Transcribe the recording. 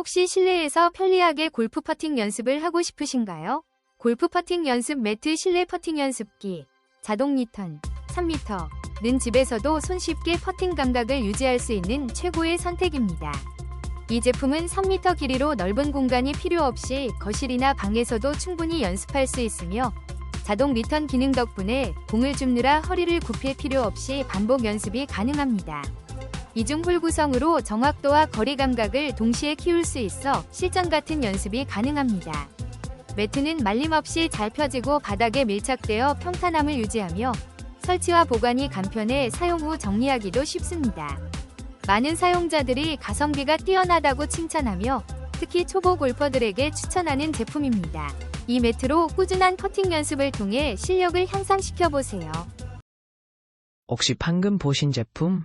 혹시 실내에서 편리하게 골프 퍼팅 연습을 하고 싶으신가요? 골프 퍼팅 연습 매트 실내 퍼팅 연습기, 자동 리턴, 3m는 집에서도 손쉽게 퍼팅 감각을 유지할 수 있는 최고의 선택입니다. 이 제품은 3m 길이로 넓은 공간이 필요 없이 거실이나 방에서도 충분히 연습할 수 있으며 자동 리턴 기능 덕분에 공을 줍느라 허리를 굽힐 필요 없이 반복 연습이 가능합니다. 이중 홀 구성으로 정확도와 거리 감각을 동시에 키울 수 있어 실전 같은 연습이 가능합니다. 매트는 말림 없이 잘 펴지고 바닥에 밀착되어 평탄함을 유지하며 설치와 보관이 간편해 사용 후 정리하기도 쉽습니다. 많은 사용자들이 가성비가 뛰어나다고 칭찬하며 특히 초보 골퍼들에게 추천하는 제품입니다. 이 매트로 꾸준한 퍼팅 연습을 통해 실력을 향상시켜 보세요. 혹시 방금 보신 제품